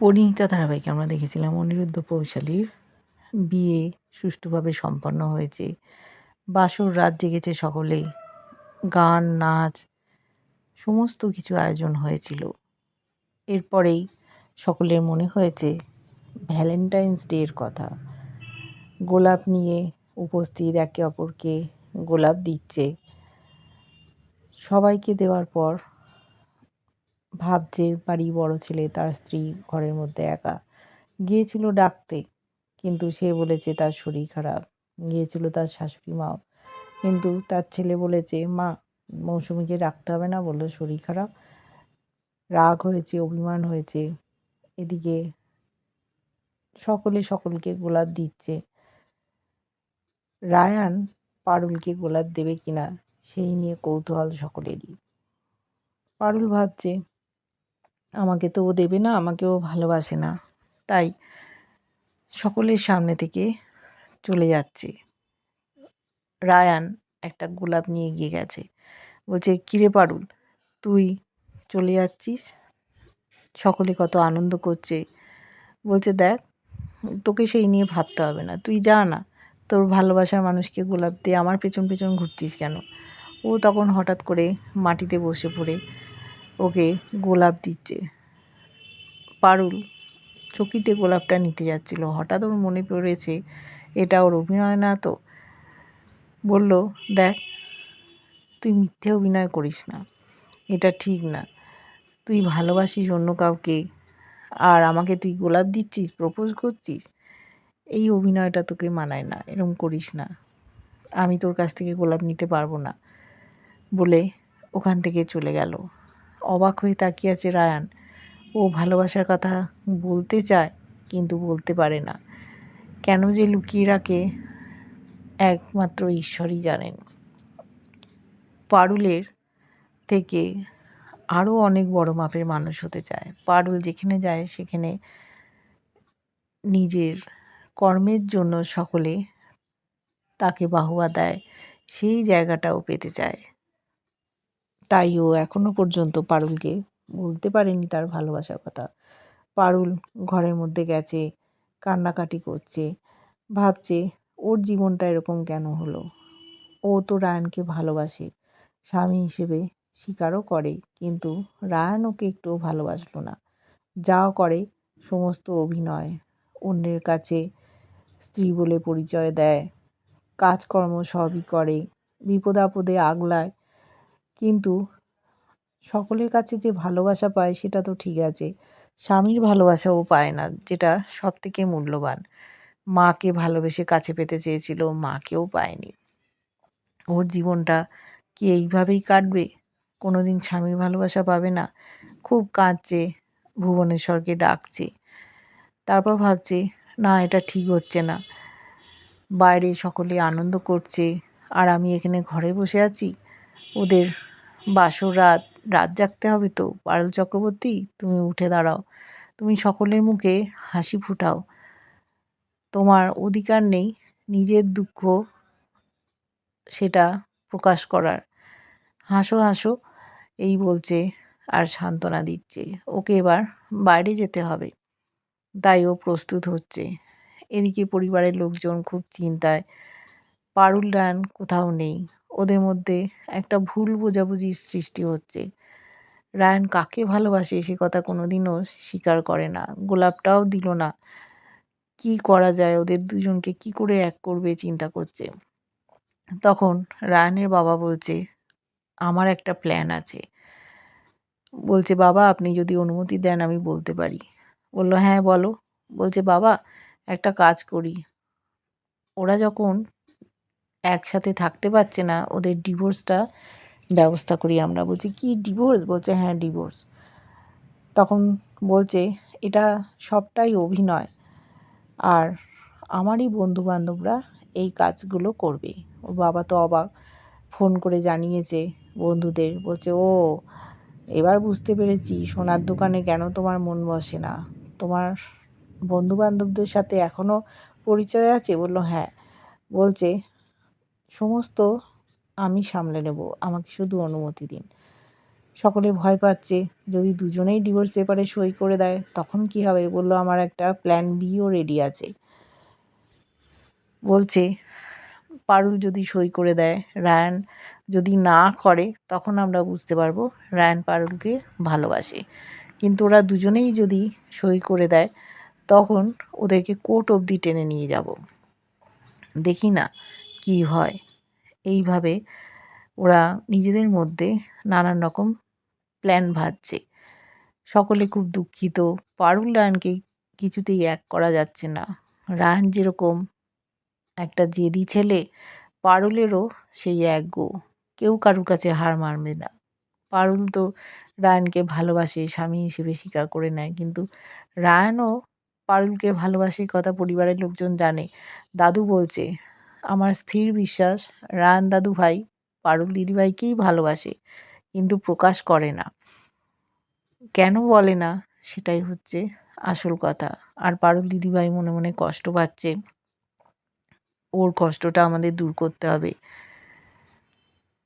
পরিণীতা ধারাবাহিকে আমরা দেখেছিলাম, অনিরুদ্ধ কৌশালীর বিয়ে সুষ্ঠুভাবে সম্পন্ন হয়েছে। বাসর রাত জেগেছে সকলে, গান, নাচ, সমস্ত কিছু আয়োজন হয়েছিল। এরপরেই সকলের মনে হয়েছে ভ্যালেন্টাইন্স ডের কথা। গোলাপ নিয়ে উপস্থিত একে অপরকে গোলাপ দিচ্ছে। সবাইকে দেওয়ার পর ভাবছে বাড়ি বড় ছেলে, তার স্ত্রী ঘরের মধ্যে একা। গিয়েছিল ডাকতে, কিন্তু সে বলেছে তার শরীর খারাপ। গিয়েছিল তার শাশুড়ি মাও, কিন্তু তার ছেলে বলেছে, মা, মৌসুমিকে ডাকতে হবে না, বলল শরীর খারাপ। রাগ হয়েছে, অভিমান হয়েছে। এদিকে সকলে সকলকে গোলাপ দিচ্ছে। রায়ান পারুলকে গোলাপ দেবে কিনা, সেই নিয়ে কৌতূহল সকলেরই। পারুল ভাবছে আমাকে তো ও দেবে না, আমাকে ও ভালোবাসে না। তাই সকলের সামনে থেকে চলে যাচ্ছে। রায়ান একটা গোলাপ নিয়ে গিয়ে গেছে। বলছে, কিরে পারুল, তুই চলে যাচ্ছিস? সকলে কত আনন্দ করছে। বলছে, দেখ, তোকে সেই নিয়ে ভাবতে হবে না। তুই যা না, তোর ভালোবাসার মানুষকে গোলাপ দিয়ে আমার পেছন পেছন ঘুরছিস কেন? ও তখন হঠাৎ করে মাটিতে বসে পড়ে। ওকে গোলাপ দিচ্ছে। পারুল চকিতে গোলাপটা নিতে যাচ্ছিল। হঠাৎ ওর মনে পড়েছে, এটা ওর অভিনয় না তো? বলল, দেখ, তুই মিথ্যে অভিনয় করিস না। এটা ঠিক না। তুই ভালোবাসিস অন্য কাউকে। আর আমাকে তুই গোলাপ দিচ্ছিস, প্রপোজ করছিস? এই অভিনয়টা তোকে মানায় না এরকম করিস না। আমি তোর কাছ থেকে গোলাপ নিতে পারব না। বলে ওখান থেকে চলে গেল। অবাক হয়ে তাকিয়ে আছে রায়ান। ও ভালোবাসার কথা বলতে চায়, কিন্তু বলতে পারে না। কেন যে লুকিয়ে রাখে একমাত্র ঈশ্বরই জানেন। পারুলের থেকে আরও অনেক বড় মাপের মানুষ হতে চায়। পারুল যেখানে যায়, সেখানে নিজের কর্মের জন্য সকলে তাকে বাহুয়া দেয়। সেই জায়গাটাও পেতে চায়। তাই ও এখনও পর্যন্ত পারুলকে বলতে পারেনি তার ভালোবাসার কথা। পারুল ঘরের মধ্যে গেছে, কান্নাকাটি করছে, ভাবছে, ওর জীবনটা এরকম কেন হলো? ও তো রায়ানকে ভালোবাসে, স্বামী হিসেবে স্বীকারও করে, কিন্তু রায়ান ওকে একটুও ভালোবাসলো না। যা করে সমস্ত অভিনয়, অন্যের কাছে স্ত্রী বলে পরিচয় দেয়, কাজকর্ম সবই করে, বিপদ আপদে আগলায় কিন্তু সকলের কাছে যে ভালোবাসা পায় সেটা তো ঠিক আছে। স্বামীর ভালোবাসাও পায় না, যেটা সব থেকে মূল্যবান। মাকে ভালোবেসে কাছে পেতে চেয়েছিল, মাকেও পায়নি। ওর জীবনটা কি এইভাবেই কাটবে? কোনো দিন স্বামীর ভালোবাসা পাবে না? খুব কাঁদছে, ভুবনেশ্বরকে ডাকছে। তারপর ভাবছে, না, এটা ঠিক হচ্ছে না। বাইরে সকলে আনন্দ করছে, আর আমি এখানে ঘরে বসে আছি। ওদের বাসর রাত রাত জাগতে হবে তো? পারুল চক্রবর্তী, তুমি উঠে দাঁড়াও। তুমি সকলের মুখে হাসি ফুটাও। তোমার অধিকার নেই নিজের দুঃখ সেটা প্রকাশ করার। হাসো হাসো, এই বলছে আর সান্ত্বনা দিচ্ছে। ওকে এবার বাইরে যেতে হবে। তাই ও প্রস্তুত হচ্ছে। এদিকে পরিবারের লোকজন খুব চিন্তায়। পারুল রায়ন কোথাও নেই। ওদের মধ্যে একটা ভুল বোঝাবুঝির সৃষ্টি হচ্ছে। রায়ন কাকে ভালোবাসে সে কথা কোনো দিনও স্বীকার করে না। গোলাপটাও দিল না। কি করা যায়? ওদের দুজনকে কি করে এক করবে চিন্তা করছে। তখন রায়নের বাবা বলছে, আমার একটা প্ল্যান আছে। বলছে, বাবা, আপনি যদি অনুমতি দেন আমি বলতে পারি। বলল হ্যাঁ বলো। বলছে, বাবা, একটা কাজ করি। ওরা যখন একসাথে থাকতে পারছে না, ওদের ডিভোর্সটা ব্যবস্থা করি আমরা। বলছি, কি ডিভোর্স? বলছে হ্যাঁ ডিভোর্স। তখন বলছে, এটা সবটাই অভিনয়। আর আমারই বন্ধু বান্ধবরা এই কাজগুলো করবে। ওর বাবা তো অবাক, ফোন করে জানিয়েছে বন্ধুদের। বলছে, ও, এবার বুঝতে পেরেছি, সোনার দোকানে কেন তোমার মন বসে না? তোমার বন্ধু বান্ধবদের সাথে এখনও পরিচয় আছে? বলল হ্যাঁ। বলছে সমস্ত আমি সামলে নেব, আমাকে শুধু অনুমতি দিন। সকলে ভয় পাচ্ছে, যদি দুজনেই ডিভোর্স পেপারে সই করে দেয়, তখন কি হবে? বলল, আমার একটা প্ল্যান বিও রেডি আছে। বলছে, পারুল যদি সই করে দেয়, রায়ান যদি না করে, তখন আমরা বুঝতে পারব রায়ান পারুলকে ভালোবাসে। কিন্তু ওরা দুজনেই যদি সই করে দেয়, তখন ওদেরকে কোর্ট অবধি টেনে নিয়ে যাব। দেখি না কি হয়? এইভাবে ওরা নিজেদের মধ্যে নানান রকম প্ল্যান ভাবছে সকলে খুব দুঃখিত। পারুল রায়নকে কিছুতেই এক করা যাচ্ছে না। রায়ান যেরকম একটা জেদি ছেলে, পারুলেরও সেই এক গো। কেউ কারুর কাছে হার মানবে না। পারুল তো রায়ানকে ভালোবাসে, স্বামী হিসেবে স্বীকার করে নেয়। কিন্তু রায়ানও পারুলকে ভালোবাসে, কথা পরিবারের লোকজন জানে। দাদু বলছে আমার স্থির বিশ্বাস রায়ান দাদু ভাই, পারুল দিদিভাইকেই ভালোবাসে, কিন্তু প্রকাশ করে না। কেন বলে না? সেটাই হচ্ছে আসল কথা। আর পারুল দিদিভাই মনে মনে কষ্ট পাচ্ছে। ওর কষ্টটা আমাদের দূর করতে হবে।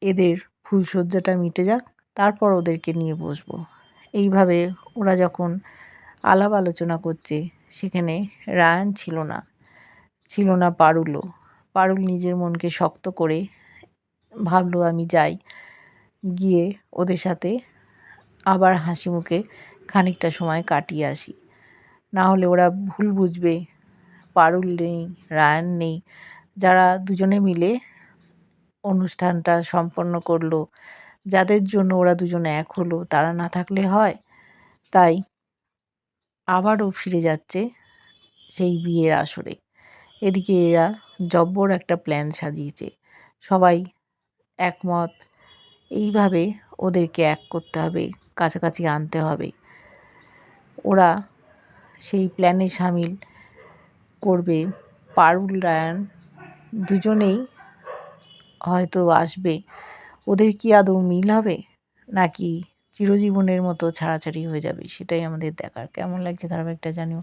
এদের ফুলশয্যাটা মিটে যাক, তারপর ওদেরকে নিয়ে বসবো। এইভাবে ওরা যখন আলাপ আলোচনা করছে, সেখানে রায়ান ছিল না। ছিল না পারুলও। পারুল নিজের মনকে শক্ত করে ভাবলো, আমি যাই। গিয়ে ওদের সাথে আবার হাসি মুখে খানিকটা সময় কাটিয়ে আসি। না হলে ওরা ভুল বুঝবে, পারুল নেই, রায়ান নেই। যারা দুজনে মিলে অনুষ্ঠানটা সম্পন্ন করল, যাদের জন্য ওরা দুজনে এক হলো, তারা না থাকলে হয়? তাই আবারও ফিরে যাচ্ছে সেই বিয়ের আসরে। এদিকে এরা জব্বর একটা প্ল্যান সাজিয়েছে। সবাই একমত। এইভাবে ওদেরকে এক করতে হবে, কাছাকাছি আনতে হবে। ওরা সেই প্ল্যানে সামিল করবে। পারুল, রায়ান দুজনেই হয়তো আসবে। ওদের কি আদৌ মিল হবে? নাকি চিরজীবনের মতো ছাড়াছাড়ি হয়ে যাবে? সেটাই আমাদের দেখার। কেমন লাগছে ধারাবাহিকটা জানিও।